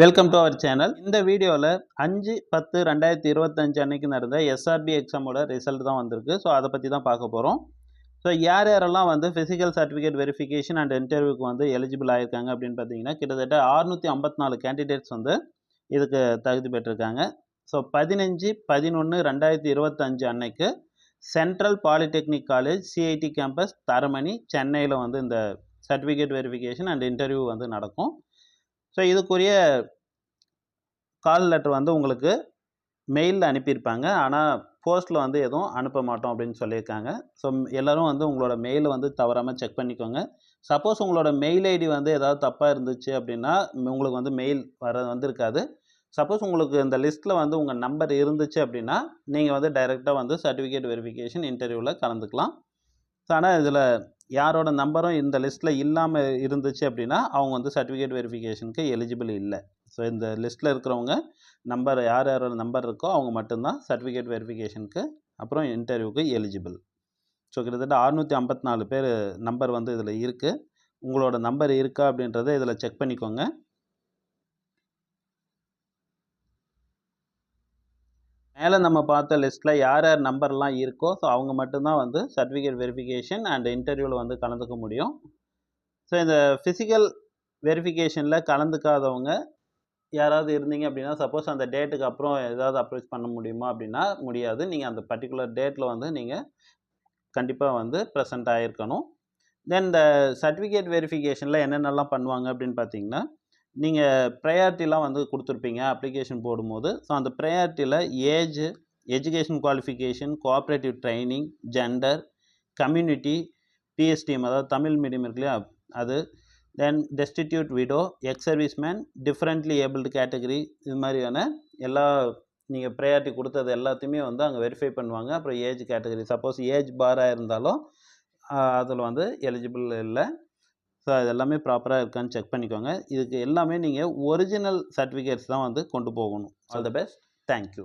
Welcome to our channel இந்த வீடியோவில் அஞ்சு பத்து ரெண்டாயிரத்தி இருபத்தஞ்சு அன்னைக்கு நடந்த எஸ்ஆர்பி எக்ஸாமோட ரிசல்ட் தான் வந்திருக்கு. ஸோ அதை பற்றி தான் பார்க்க போகிறோம் ஸோ யார் யாரெல்லாம் வந்து ஃபிசிக்கல் சர்டிஃபிகேட் வெரிஃபிகேஷன் அண்ட் இன்டர்வியூக்கு வந்து எலிஜிபிள் ஆகியிருக்காங்க அப்படின்னு பார்த்தீங்கன்னா கிட்டத்தட்ட ஆறுநூற்றி ஐம்பத்தி நாலு கேண்டிடேட்ஸ் வந்து இதுக்கு தகுதி பெற்றிருக்காங்க. ஸோ பதினஞ்சு பதினொன்று ரெண்டாயிரத்தி இருபத்தஞ்சு அன்னைக்கு central polytechnic college CIT campus Taramani சென்னையில் வந்து இந்த சர்டிஃபிகேட் வெரிஃபிகேஷன் அண்ட் இன்டர்வியூ வந்து நடக்கும். ஸோ இதுக்குரிய கால் லெட்டர் வந்து உங்களுக்கு மெயிலில் அனுப்பியிருப்பாங்க. ஆனால் போஸ்ட்டில் வந்து எதுவும் அனுப்ப மாட்டோம் அப்படின்னு சொல்லியிருக்காங்க. ஸோ எல்லோரும் வந்து உங்களோட மெயிலை வந்து தவறாமல் செக் பண்ணிக்கோங்க. சப்போஸ் உங்களோட மெயில் ஐடி வந்து ஏதாவது தப்பாக இருந்துச்சு அப்படின்னா உங்களுக்கு வந்து மெயில் வர வந்திருக்காது. சப்போஸ் உங்களுக்கு இந்த லிஸ்ட்டில் வந்து உங்கள் நம்பர் இருந்துச்சு அப்படின்னா நீங்கள் வந்து டைரெக்டாக வந்து சர்டிஃபிகேட் வெரிஃபிகேஷன் இன்டர்வியூவில் கலந்துக்கலாம். ஸோ ஆனால் இதில் யாரோட நம்பரும் இந்த லிஸ்ட்டில் இல்லாமல் இருந்துச்சு அப்படின்னா அவங்க வந்து சர்டிஃபிகேட் வெரிஃபிகேஷனுக்கு எலிஜிபிள் இல்லை. ஸோ இந்த லிஸ்ட்டில் இருக்கிறவங்க நம்பர் யார் யாரோட நம்பர் இருக்கோ அவங்க மட்டும்தான் சர்டிஃபிகேட் வெரிஃபிகேஷனுக்கு அப்புறம் இன்டர்வியூக்கு எலிஜிபிள் ஸோ கிட்டத்தட்ட அறுநூற்றி ஐம்பத்தி நாலு பேர் நம்பர் வந்து இதில் இருக்குது உங்களோட நம்பர் இருக்கா அப்படின்றத இதில் செக் பண்ணிக்கோங்க. மேலே நம்ம பார்த்த லிஸ்ட்டில் யார் யார் நம்பர்லாம் இருக்கோ ஸோ அவங்க மட்டும்தான் வந்து சர்டிஃபிகேட் வெரிஃபிகேஷன் அண்ட் இன்டர்வியூவில் வந்து கலந்துக்க முடியும். ஸோ இந்த ஃபிசிக்கல் வெரிஃபிகேஷனில் கலந்துக்காதவங்க யாராவது இருந்தீங்க அப்படின்னா சப்போஸ் அந்த டேட்டுக்கு அப்புறம் ஏதாவது அப்ரோச் பண்ண முடியுமா அப்படின்னா முடியாது. நீங்கள் அந்த பர்டிகுலர் டேட்டில் வந்து நீங்கள் கண்டிப்பாக வந்து ப்ரெசென்ட் ஆகிருக்கணும் தென் இந்த சர்டிஃபிகேட் வெரிஃபிகேஷனில் என்னென்னலாம் பண்ணுவாங்க அப்படின்னு பார்த்தீங்கன்னா நீங்கள் ப்ரையாரிட்டிலாம் வந்து கொடுத்துருப்பீங்க அப்ளிகேஷன் போடும்போது. ஸோ அந்த ப்ரையாரிட்டியில் age education qualification cooperative training gender community PSTM அதாவது தமிழ் மீடியம் இருக்கு இல்லையா? அது. Then destitute widow ex service man differently abled category இது மாதிரியான எல்லா நீங்கள் ப்ரையாரிட்டி கொடுத்தது எல்லாத்தையுமே வந்து அங்கே வெரிஃபை பண்ணுவாங்க. அப்புறம் ஏஜ் கேட்டகரி சப்போஸ் ஏஜ் பாராக இருந்தாலும் அதில் வந்து எலிஜிபிள் இல்லை. ஸோ அது எல்லாமே ப்ராப்பராக இருக்கான்னு செக் பண்ணிக்கோங்க. இதுக்கு எல்லாமே நீங்கள் ஒரிஜினல் சர்டிஃபிகேட்ஸ் தான் வந்து கொண்டு போகணும். All the best thank you